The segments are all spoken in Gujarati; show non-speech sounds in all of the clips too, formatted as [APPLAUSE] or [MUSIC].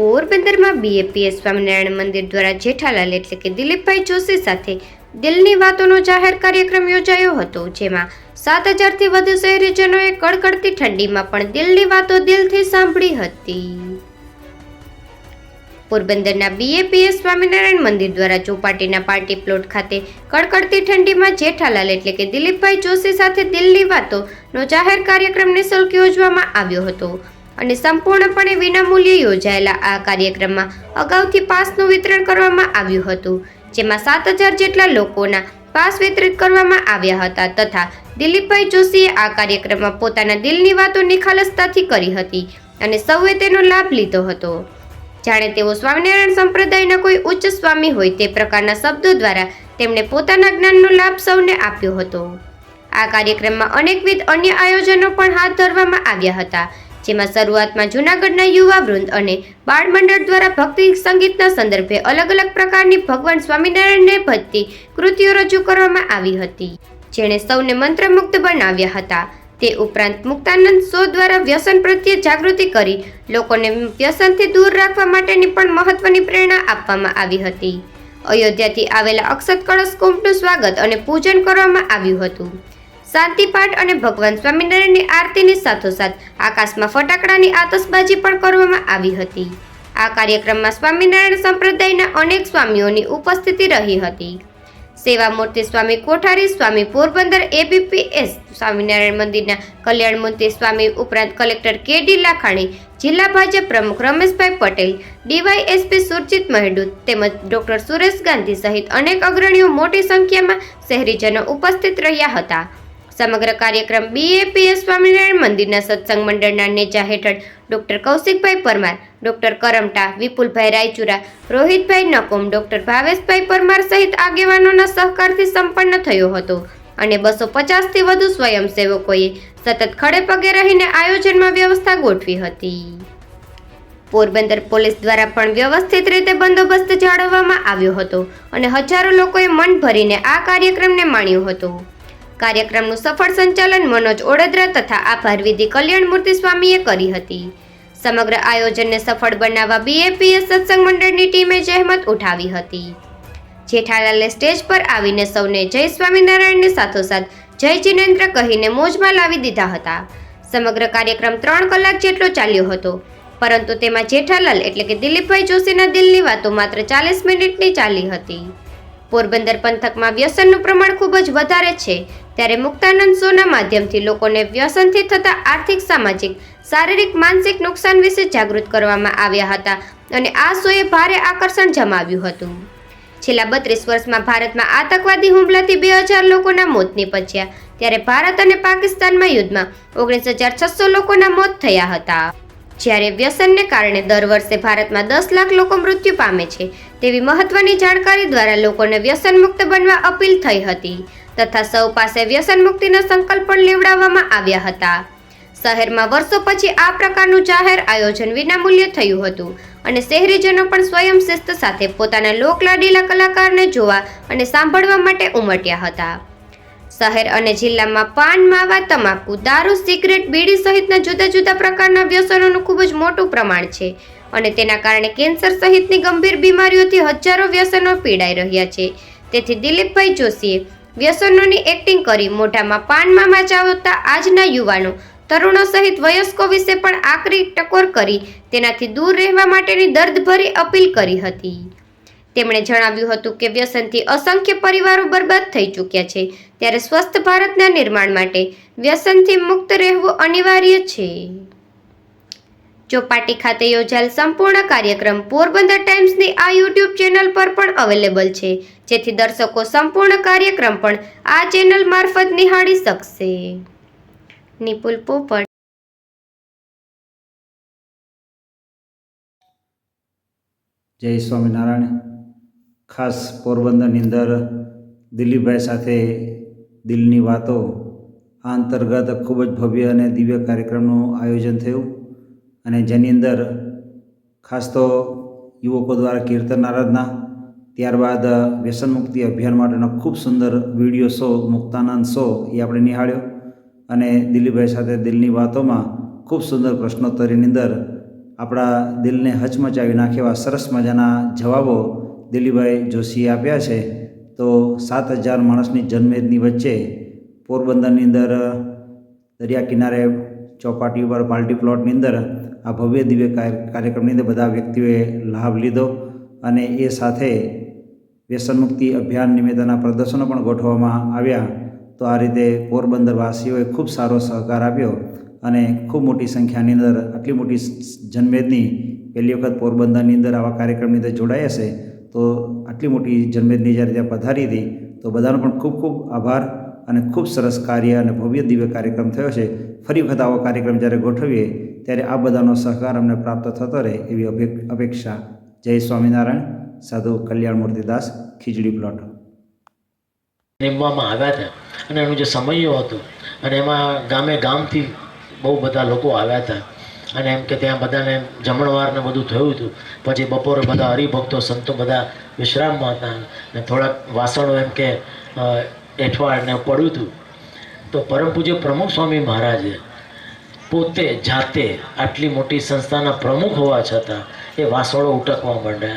પોરબંદરમાં બીએપીએસ સ્વામિનારાયણ મંદિર દ્વારા જેઠાલાલ એટલે કે દિલીપભાઈ જોશી સાથે દિલની વાતોનો જાહેર કાર્યક્રમ યોજાયો હતો, જેમાં સાત હજારથી વધુ શહેરીજનોએ કડકડતી ઠંડીમાં પણ દિલની વાતો દિલથી સાંભળી હતી. પોરબંદરના બીએપીએસ સ્વામિનારાયણ મંદિર દ્વારા ચોપાટીના પાર્ટી પ્લોટ ખાતે કડકડતી ઠંડીમાં જેઠાલાલ એટલે કે દિલીપભાઈ જોશી સાથે દિલની વાતોનો જાહેર કાર્યક્રમ નિઃશુલ્ક યોજવામાં આવ્યો હતો. અને સંપૂર્ણપણે વિનામૂલ્યે યોજાયેલા આ કાર્યક્રમમાં અગાઉથી પાસનું વિતરણ કરવામાં આવ્યું હતું, જેમાં સાત હજાર જેટલા લોકોના પાસ વિતરિત કરવામાં આવ્યા હતા તથા દિલીપભાઈ જોશીએ આ કાર્યક્રમમાં પોતાના દિલની વાતો નિખાલસતાથી કરી હતી અને સૌએ તેનો લાભ લીધો હતો. જાણે તેઓ સ્વામિનારાયણ સંપ્રદાયના કોઈ ઉચ્ચ સ્વામી હોય તે પ્રકારના શબ્દો દ્વારા તેમણે પોતાના જ્ઞાનનો લાભ સૌને આપ્યો હતો. આ કાર્યક્રમમાં અનેકવિધ અન્ય આયોજનો પણ હાથ ધરવામાં આવ્યા હતા જેમાં શરૂઆતમાં જૂનાગઢના યુવા વૃંદ અને બાળ મંડળ દ્વારા ભક્તિ સંગીતના સંદર્ભે અલગ અલગ પ્રકારની ભગવાન સ્વામિનારાયણને ભજતી કૃતિઓ રજૂ કરવામાં આવી હતી. જેણે સૌને મંત્રમુગ્ધ બનાવ્યા હતા. તે ઉપરાંત મુક્તાનંદ શો દ્વારા વ્યસન પ્રત્યે જાગૃતિ કરી લોકોને વ્યસનથી દૂર રાખવા માટેની પણ મહત્વની પ્રેરણા આપવામાં આવી હતી. અયોધ્યાથી આવેલા અક્ષત કળશ કુંભનું સ્વાગત અને પૂજન કરવામાં આવ્યું હતું. શાંતિપાઠ અને ભગવાન સ્વામિનારાયણની આરતીની સાથોસાથ આકાશમાં ફટાકડાની આતશબાજી પણ કરવામાં આવી હતી. આ કાર્યક્રમમાં સ્વામિનારાયણ સંપ્રદાયના અનેક સ્વામીઓની ઉપસ્થિતિ રહી હતી. સેવામૂર્તિ સ્વામી કોઠારી, સ્વામી પોરબંદર એબીપીએસ, સ્વામિનારાયણ મંદિરના કલ્યાણમૂર્તિ સ્વામી ઉપરાંત કલેક્ટર કે ડી લાખાણી, જિલ્લા ભાજપ પ્રમુખ રમેશભાઈ પટેલ, ડીવાયએસપી સુરજીત મહેડુ તેમજ ડોક્ટર સુરેશ ગાંધી સહિત અનેક અગ્રણીઓ મોટી સંખ્યામાં શહેરીજનો ઉપસ્થિત રહ્યા હતા. સમગ્ર કાર્યક્રમ બીએપીએસ સ્વામિનારાયણ મંદિરના સત્સંગ મંડળના નેજા હેઠળ doctor Kaushikbhai Parmar, doctor Karamta, Vipulbhai Raichura, Rohitbhai Nakom, doctor Bhaveshbhai Parmar સહિત આગેવાનોના સહકારથી સંપન્ન થયો હતો અને બસો પચાસથી વધુ સ્વયંસેવકોએ સતત ખડે પગે રહીને આયોજનમાં વ્યવસ્થા ગોઠવી હતી. પોરબંદર પોલીસ દ્વારા પણ વ્યવસ્થિત રીતે બંદોબસ્ત જાળવવામાં આવ્યો હતો અને હજારો લોકોએ મન ભરીને આ કાર્યક્રમને માણ્યો હતો. કાર્યક્રમનું સફળ સંચાલન મનોજ ઓડદરા તથા આભાર વિધિ કલ્યાણમૂર્તિ સ્વામીએ કરી હતી. સમગ્ર આયોજનને સફળ બનાવવા બીએપીએસ સત્સંગ મંડળની ટીમે જહેમત ઉઠાવી હતી. જેઠાલાલે સ્ટેજ પર આવીને સૌને જય સ્વામિનારાયણની સાથોસાથ જય જિનેન્દ્ર કહીને મોજમાં લાવી દીધા હતા. સમગ્ર કાર્યક્રમ ત્રણ કલાક જેટલો ચાલ્યો હતો. પરંતુ તેમાં જેઠાલાલ એટલે કે દિલીપભાઈ જોશીના દિલની વાતો માત્ર ચાલીસ મિનિટની ચાલી હતી. પોરબંદર પંથકમાં વ્યસનનું પ્રમાણ ખૂબ જ વધારે છે. ત્યારે મુક્તાનંદ શોના માધ્યમથી લોકોને વ્યસનથી થતા આર્થિક, સામાજિક, શારીરિક, માનસિક નુકસાન વિશે જાગૃત કરવામાં આવ્યા હતા અને આ શોએ ભારે આકર્ષણ જમાવ્યું હતું. છેલ્લા બત્રીસ વર્ષમાં ભારતમાં આતંકવાદી હુમલાથી બે હજાર લોકોના મોત નીપજ્યા. ત્યારે ભારત અને પાકિસ્તાનમાં યુદ્ધમાં ઓગણીસ હજાર છસો લોકોના મોત થયા હતા. જ્યારે વ્યસનને કારણે દર વર્ષે ભારતમાં દસ લાખ લોકો મૃત્યુ પામે છે, તેવી મહત્વની જાણકારી દ્વારા લોકોને વ્યસન મુક્ત બનવા અપીલ થઈ હતી. તથા સૌ પાસે વ્યસન મુક્તિના સંકલ્પ પણ લેવડાવવામાં આવ્યા હતા. શહેરમાં વર્ષો પછી આ પ્રકારનું જાહેર આયોજન વિનામૂલ્યે થયું હતું અને શહેરીજનો પણ સ્વયં શિસ્ત સાથે પોતાના લોકલાડીલા કલાકારને જોવા અને સાંભળવા માટે ઉમટ્યા હતા. શહેર અને જિલ્લામાં પાન, માવા, તમાકુ, દારૂ, સિગરેટ, બીડી સહિતના જુદા જુદા પ્રકારના વ્યસનોનું ખૂબ જ મોટું પ્રમાણ છે અને તેના કારણે કેન્સર સહિતની ગંભીર બીમારીઓથી હજારો વ્યસનો પીડાઈ રહ્યા છે. તેથી દિલીપભાઈ જોશીએ વ્યસનોની એક્ટિંગ કરી મોઢામાં પાનમાં મચાવતા આજના યુવાનો. તરુણો સહિત વયસ્કો વિશે પણ આકરી ટકોર કરી તેનાથી દૂર રહેવા માટેની દર્દભરી અપીલ કરી હતી. તેમણે જણાવ્યું હતું કે વ્યસનથી અસંખ્ય પરિવારો બરબાદ થઈ ચૂક્યા છે. ત્યારે સ્વસ્થ ભારતના નિર્માણ માટે વ્યસનથી મુક્ત રહેવું અનિવાર્ય છે. ચોપાટી ખાતે યોજાયેલ સંપૂર્ણ કાર્યક્રમ પોરબંદર ટાઈમ્સની આ યુટ્યુબ ચેનલ પર પણ અવેલેબલ છે, જેથી દર્શકો સંપૂર્ણ કાર્યક્રમ પણ આ ચેનલ મારફત નિહાળી શકશે. નિપુલ પોપટ. જય સ્વામિનારાયણ. ખાસ પોરબંદરની અંદર દિલીપભાઈ સાથે દિલની વાતો આ અંતર્ગત ખૂબ જ ભવ્ય અને દિવ્ય કાર્યક્રમનું આયોજન થયું. અને જેની અંદર ખાસ તો યુવકો દ્વારા કીર્તન આરાધના, ત્યારબાદ વ્યસન મુક્તિ અભિયાન માટેનો ખૂબ સુંદર વીડિયો શો, મુક્તાનંદ શો એ આપણે નિહાળ્યો. અને દિલીપભાઈ સાથે દિલની વાતોમાં ખૂબ સુંદર પ્રશ્નોત્તરીની અંદર આપણા દિલને હચમચાવી નાખે એવા સરસ મજાના જવાબો દિલીપભાઈ જોશીએ આપ્યા છે. તો સાત હજાર માણસની જનમેદની વચ્ચે પોરબંદરની અંદર દરિયા કિનારે ચોપાટી ઉપર પાર્ટી પ્લોટની અંદર આ ભવ્ય દિવ્ય કાર્યક્રમની અંદર બધા વ્યક્તિઓએ લાભ લીધો અને એ સાથે વ્યસનમુક્તિ અભિયાન નિમિત્તેના પ્રદર્શનો પણ ગોઠવવામાં આવ્યા. તો આ રીતે પોરબંદરવાસીઓએ ખૂબ સારો સહકાર આપ્યો અને ખૂબ મોટી સંખ્યાની અંદર આટલી મોટી જનમેદની પહેલી વખત પોરબંદરની અંદર આવા કાર્યક્રમની અંદર જોડાઈ હશે તો આટલી મોટી જનમેદની જ્યારે ત્યાં પધારી હતી તો બધાનો પણ ખૂબ ખૂબ આભાર. અને ખૂબ સરસ કાર્ય અને ભવ્ય દિવ્ય કાર્યક્રમ થયો છે. ફરી વખત આવો કાર્યક્રમ જ્યારે ગોઠવીએ, ત્યારે આ બધાનો સહકાર અમને પ્રાપ્ત થતો રહે એવી અપેક્ષા. જય સ્વામિનારાયણ. સાધુ કલ્યાણ મૂર્તિદાસ ખીચડી પ્લોટ. નીમવામાં આવ્યા હતા. અને એનું જે સમયો હતું, અને એમાં ગામે ગામથી બહુ બધા લોકો આવ્યા હતા. અને એમ કે ત્યાં બધાને જમણવાર ને બધું થયું હતું. પછી બપોરે બધા હરિભક્તો, સંતો બધા વિશ્રામમાં હતા. ને થોડાક વાસણો એમ કે અ, એઠવાડ ને પડ્યું હતું. તો પરમ પૂજ્ય પ્રમુખ સ્વામી મહારાજે પોતે જાતે આટલી મોટી સંસ્થાના પ્રમુખ હોવા છતાં એ વાસણો ઉટકવા માંડ્યા.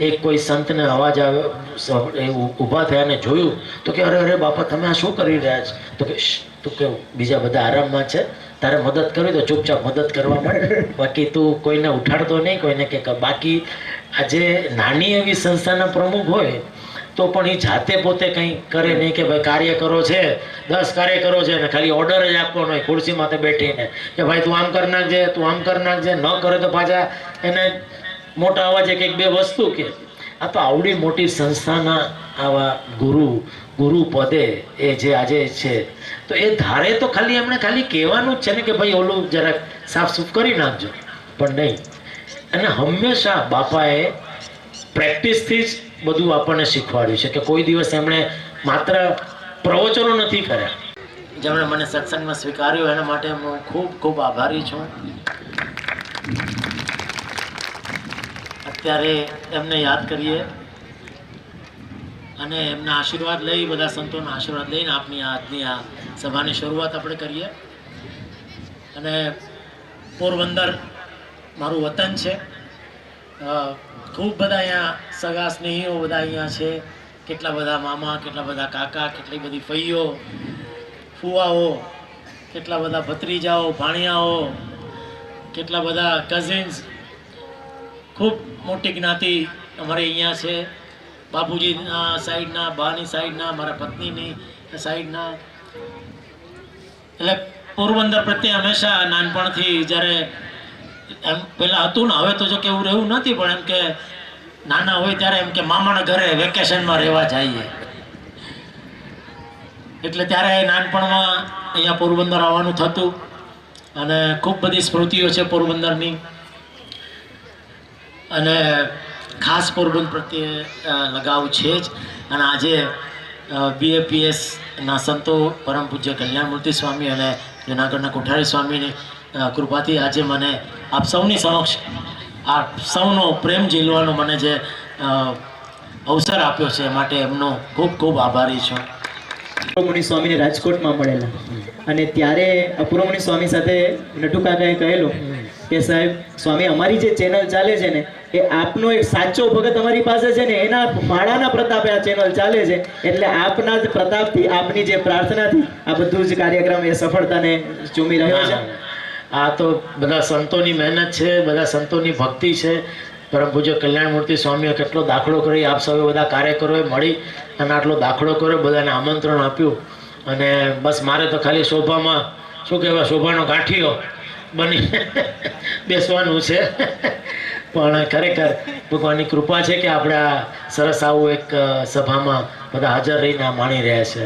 એક કોઈ સંતને અવાજ આવ્યો ઊભા થયા ને જોયું તો કે અરે અરે બાપા તમે આ શું કરી રહ્યા છો? તો કે તું કે બીજા બધા આરામમાં છે? તારે મદદ કરવી તો ચૂપચાપ મદદ કરવા માંડ. બાકી તું કોઈને ઉઠાડતો નહીં કોઈને કે બાકી આજે નાની એવી સંસ્થાના પ્રમુખ હોય તો પણ એ જાતે પોતે કંઈ કરે નહીં કે ભાઈ કાર્યકરો છે, દસ કાર્યકરો છે ને ખાલી ઓર્ડર જ આપવાનો હોય, ખુરશી માથે બેઠીને કે ભાઈ તું આમ કરી નાખજે, તું આમ કરી નાખજે, ન કરે તો પાછા એને મોટા અવાજે કંઈક બે વસ્તુ કે, આ તો આવડી મોટી સંસ્થાના આવા ગુરુ ગુરુ પદે એ જે આજે છે. તો એ ધારે તો ખાલી એમણે ખાલી કહેવાનું જ છે ને કે ભાઈ ઓલું જરાક સાફ સૂફ કરી નાખજો. પણ નહીં. અને હંમેશા બાપાએ પ્રેક્ટિસથી જ બધું આપણને શીખવાડ્યું છે કે કોઈ દિવસ એમણે માત્ર પ્રવચનો નથી કર્યા. જેમણે મને સત્સંગમાં સ્વીકાર્યો, એના માટે હું ખૂબ ખૂબ આભારી છું. અત્યારે એમને યાદ કરીએ અને એમના આશીર્વાદ લઈ, બધા સંતોના આશીર્વાદ લઈને આપની આજની આ સભાની શરૂઆત આપણે કરીએ. અને પોરબંદર મારું વતન છે. ખૂબ બધા અહીંયા સગા સ્નેહીઓ બધા અહીંયા છે. કેટલા બધા મામા, કેટલા બધા કાકા, કેટલી બધી ફૈયો, ફુવાઓ, કેટલા બધા ભત્રીજાઓ, ભાણિયાઓ, કેટલા બધા કઝિન્સ ખૂબ મોટી જ્ઞાતિ અમારે અહીંયા છે. બાપુજીના સાઈડના, બાની સાઈડના, મારા પત્નીની સાઈડના. એટલે પોરબંદર પ્રત્યે હંમેશા નાનપણથી જ્યારે એમ પેલા હતું ને, હવે તો જો કે એવું રહ્યું નથી, પણ એમ કે નાના હોય ત્યારે એમ કે મામાના ઘરે વેકેશનમાં રહેવા જઈએ. એટલે ત્યારે નાનપણમાં અહીંયા પોરબંદર આવવાનું થતું અને ખૂબ બધી સ્મૃતિઓ છે પોરબંદરની. અને ખાસ પોરબંદર પ્રત્યે લગાવ છે જ. અને આજે બીએપીએસના સંતો પરમ પૂજ્ય કલ્યાણમૂર્તિ સ્વામી અને જુનાગઢના કોઠારી સ્વામીની કૃપાથી આજે મને આપ સૌની સમક્ષ આપ સૌનો પ્રેમ ઝીલવાનો મને જે અવસર આપ્યો છે માટે એમનો ખૂબ ખૂબ આભારી છું. પુરોમુનિ સ્વામીને રાજકોટમાં મળેલા. અને ત્યારે પુરોમુનિ સ્વામી સાથે નટુ કાકાએ કહેલું કે સાહેબ સ્વામી અમારી જે ચેનલ ચાલે છે ને એ આપનો એક સાચો ભગત અમારી પાસે છે ને એના માળાના પ્રતાપે આ ચેનલ ચાલે છે. એટલે આપના જ પ્રતાપથી આપની જે પ્રાર્થનાથી આ બધું જ કાર્યક્રમ એ સફળતાને ચૂમી રહ્યો છે. આ તો બધા સંતોની મહેનત છે, બધા સંતોની ભક્તિ છે. પરમ પૂજ્ય કલ્યાણમૂર્તિ સ્વામીએ કેટલો દાખલો કરી આપ સૌએ બધા કાર્યકરોએ મળી અને આટલો દાખલો કર્યો, બધાને આમંત્રણ આપ્યું. અને બસ મારે તો ખાલી શોભામાં, શું કહેવાય, શોભાનો ગાંઠિયો બની [LAUGHS] બેસવાનું છે. પણ ખરેખર ભગવાનની કૃપા છે કે આપણે આ સરસ આવું એક સભામાં બધા હાજર રહીને માણી રહ્યા છે.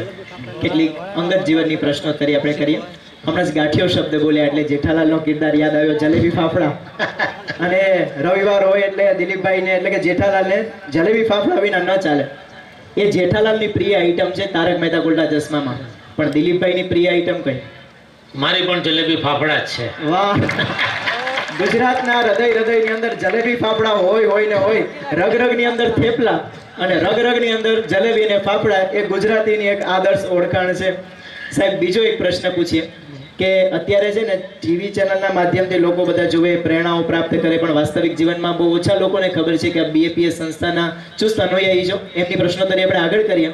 કેટલીક અંગત જીવનની પ્રશ્નોત્તરી આપણે કરીએ? હમણાં જ ગાંઠિયો શબ્દ બોલ્યા એટલે જેઠાલાલનો કિરદાર યાદ આવ્યો જલેબી ફાફડા. [LAUGHS] અને રવિવાર હોય એટલે દિલીપભાઈને એટલે કે જેઠાલાલને જલેબી ફાફડા વિના ન ચાલે. એ જેઠાલાલની પ્રિય આઈટમ છે તારક મહેતા ઉલ્ટા ચશ્મામાં. પણ દિલીપભાઈની પ્રિય આઈટમ કઈ? મારી પણ જલેબી ફાફડા જ છે. વાહ! ગુજરાતના હૃદય હૃદયની અંદર જલેબી ફાફડા હોય હોય ને હોય રગ રગની અંદર થેપલા અને રગ રગની અંદર જલેબી ને ફાફડા એ ગુજરાતીની એક આદર્શ ઓળખાણ છે. સાહેબ બીજો એક પ્રશ્ન પૂછીએ. કે અત્યારે છે ને ટીવી ચેનલના માધ્યમથી લોકો બધા જુએ, પ્રેરણાઓ પ્રાપ્ત કરે, પણ વાસ્તવિક જીવનમાં બહુ ઓછા લોકોને ખબર છે કે આ બીએપીએસ સંસ્થાના ચુસ્ત અનુયાયી છો. એમની પ્રશ્નોત્તરી આપણે આગળ કરીએ.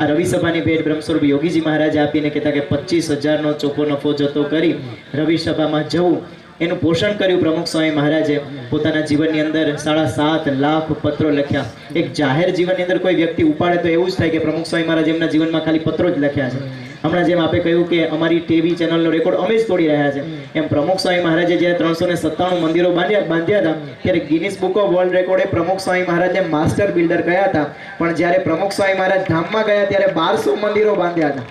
આ રવિ સભાની ભેટ બ્રહ્મસ્વરૂપ યોગીજી મહારાજે આપીને કહેતા કે પચીસ હજારનો ચોખ્ખો નફો જતો કરી રવિ સભામાં જવું. એનું પોષણ કર્યું પ્રમુખ સ્વામી મહારાજે. પોતાના જીવનની અંદર સાડા સાત લાખ પત્રો લખ્યા. એક જાહેર જીવનની અંદર કોઈ વ્યક્તિ ઉપાડે તો એવું જ થાય કે પ્રમુખ સ્વામી મહારાજ એમના જીવનમાં ખાલી પત્રો જ લખ્યા છે. હમણાં જેમ આપે કહ્યું કે અમારી ટીવી ચેનલનો રેકોર્ડ અમે જ તોડી રહ્યા છે. એમ પ્રમુખ સ્વામી મહારાજે જ્યારે ત્રણસો ને સત્તાણું મંદિરો બાંધ્યા બાંધ્યા હતા ત્યારે ગિનિસ બુક ઓફ વર્લ્ડ રેકોર્ડે પ્રમુખ સ્વામી મહારાજને માસ્ટર બિલ્ડર કહ્યા હતા. પણ જ્યારે પ્રમુખ સ્વામી મહારાજ ધામમાં ગયા ત્યારે બારસો મંદિરો બાંધ્યા હતા.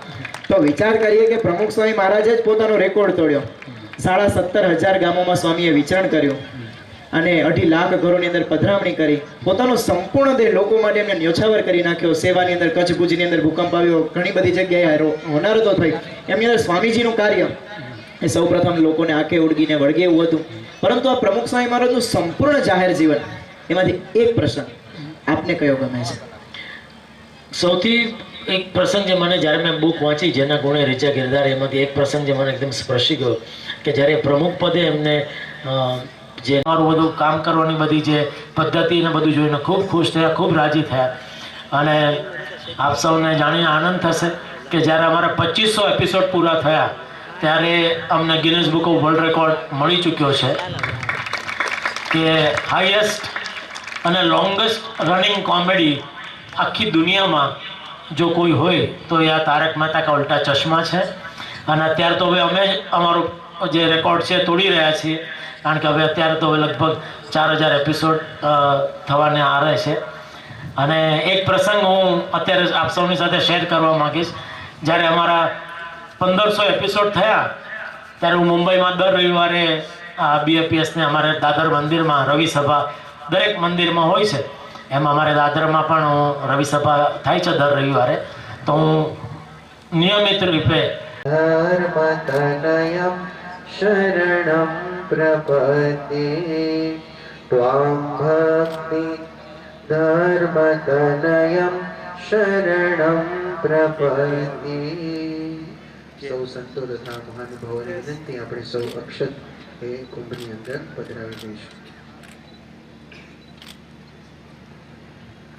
તો વિચાર કરીએ કે પ્રમુખ સ્વામી મહારાજે જ પોતાનો રેકોર્ડ તોડ્યો. સાડા સત્તર હજાર ગામોમાં સ્વામીએ વિચરણ કર્યું. અને અઢી લાખ ઘરોની અંદર પધરામણી કરી, પોતાનો સંપૂર્ણ દેહ લોકો માટે એમને ન્યોછાવર કરી નાખ્યો, સેવાની અંદર કચ્છ ભુજની અંદર ભૂકંપ આવ્યો, ઘણી બધી જગ્યાએ હોનારતો થઈ. એમની અંદર સ્વામીજીનું કાર્ય, એ સૌપ્રથમ લોકોને આંખે ઉડગીને વળગે એવું હતું. પરંતુ આ પ્રમુખ સ્વામી મહારાજનું સંપૂર્ણ જાહેર જીવન, એમાંથી એક પ્રસંગ આપને કયો ગમે છે? સૌથી એક પ્રસંગ જે મને જ્યારે મેં બુક વાંચી, જેના ગુણે રીચા ગિરધાર, એમાંથી એક પ્રસંગ જે મને એકદમ સ્પર્શી ગયો, કે જ્યારે પ્રમુખ પદે એમને જે મારું બધું કામ કરવાની બધી જે પદ્ધતિ ને બધું જોઈને ખૂબ ખુશ થયા, ખૂબ રાજી થયા. અને આપ સૌને જાણીને આનંદ થશે કે જ્યારે અમારા પચીસો એપિસોડ પૂરા થયા, ત્યારે અમને Guinness book of world record મળી ચૂક્યો છે કે હાઈએસ્ટ અને લોંગેસ્ટ રનિંગ કોમેડી આખી દુનિયામાં જો કોઈ હોય, તો એ આ તારક મહેતા કા ઉલ્ટા ચશ્મા છે. અને અત્યારે તો હવે અમે અમારો જે રેકોર્ડ છે તોડી રહ્યા છીએ. કારણ કે હવે અત્યારે તો લગભગ ચાર હજાર એપિસોડ થવાને આરે છે. અને એક પ્રસંગ હું અત્યારે આપ સૌની સાથે શેર કરવા માગીશ. જ્યારે અમારા પંદરસો એપિસોડ થયા, ત્યારે હું મુંબઈમાં દર રવિવારે આ બીએપીએસને અમારે દાદર મંદિરમાં, રવિસભા દરેક મંદિરમાં હોય છે. એમાં અમારે દાદરમાં પણ હું રવિસભા થાય છે દર રવિવારે. તો હું નિયમિત રૂપે ધર્મ शरणं प्रपद्ये त्वां भक्ति धर्मतनयं शरणं प्रपद्ये સૌ સંતો તથા મહાનુભાવોને વિનંતી આપણે સૌ અક્ષત એ કુંભની અંદર પધરાવી દઈશું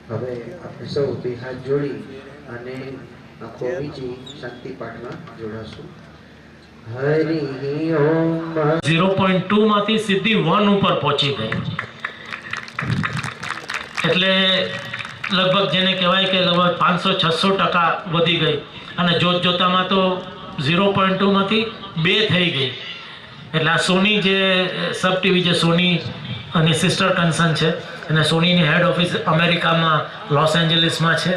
હવે આપણે સૌ બે હાથ જોડી અને આખો બીજી શાંતિ પાઠમાં જોડાશું હરિ ઓમ ઝીરો પોઈન્ટ ટુમાંથી સીધી વન ઉપર પહોંચી ગઈ. એટલે લગભગ જેને કહેવાય કે લગભગ પાંચસો છસો ટકા વધી ગઈ. અને જોત જોતામાં તો ઝીરો પોઈન્ટ ટુમાંથી બે થઈ ગઈ. એટલે આ સોની જે સબ ટીવી જે સોની અને સિસ્ટર કન્સર્ન છે, અને સોનીની હેડ ઓફિસ અમેરિકામાં લોસ એન્જલિસમાં છે.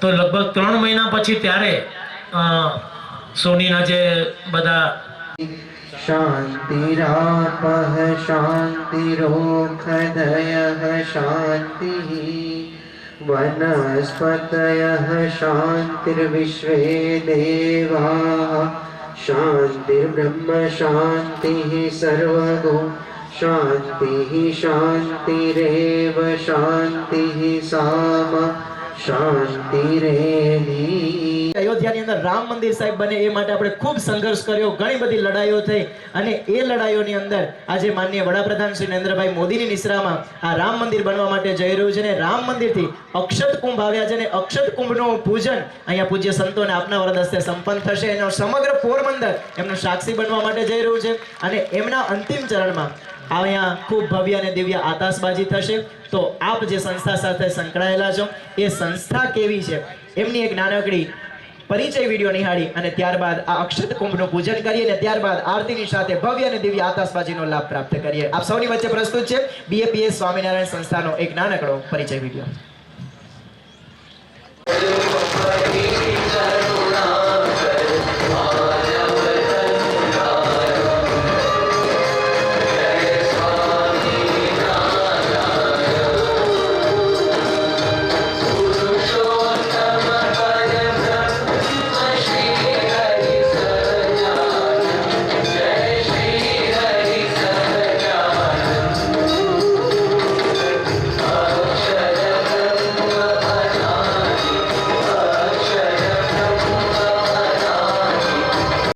તો લગભગ ત્રણ મહિના પછી ત્યારે સોનીના જે બધા શાંતિ રાપ શાંતિ રોખદય શાંતિ વનસ્પતય શાંતિર્વિશ્વે દેવા શાંતિર્બ્રહ્મ શાંતિ સર્વગો, શાંતિ શાંતિરેવ શાંતિ સામ શાંતિરેની અયોધ્યાની અંદર રામ મંદિર સાહેબ બને એ માટે આપણે ખૂબ સંઘર્ષ કર્યો, ઘણી બધી લડાઈઓ થઈ અને એ લડાઈઓની અંદર આજે માનનીય વડાપ્રધાન શ્રી નરેન્દ્રભાઈ મોદીની નિશ્રામાં આ રામ મંદિર બનવા માટે જઈ રહ્યું છે ને રામ મંદિરથી અક્ષત કુંભ આવ્યા છે અને અક્ષત કુંભનું પૂજન અહીંયા પૂજ્ય સંતોને આપના વરદસ્તે સંપન્ન થશે. એનો સમગ્ર પોરબંદર એમનું સાક્ષી બનવા માટે જઈ રહ્યું છે અને એમના અંતિમ ચરણમાં અહીંયા ખૂબ ભવ્ય અને દિવ્ય આતાશબાજી થશે. તો આપ જે સંસ્થા સાથે સંકળાયેલા છો, એ સંસ્થા કેવી છે? એમની એક નાનકડી પરિચય વીડિયો નિહાળી અને ત્યારબાદ આ અક્ષત કુંભનું પૂજન કરીએ અને ત્યારબાદ આરતીની સાથે ભવ્ય અને દિવ્ય આતશબાજીનો લાભ પ્રાપ્ત કરીએ. આપ સૌની વચ્ચે પ્રસ્તુત છે બીએપીએસ સ્વામિનારાયણ સંસ્થાનો એક નાનકડો પરિચય વીડિયો.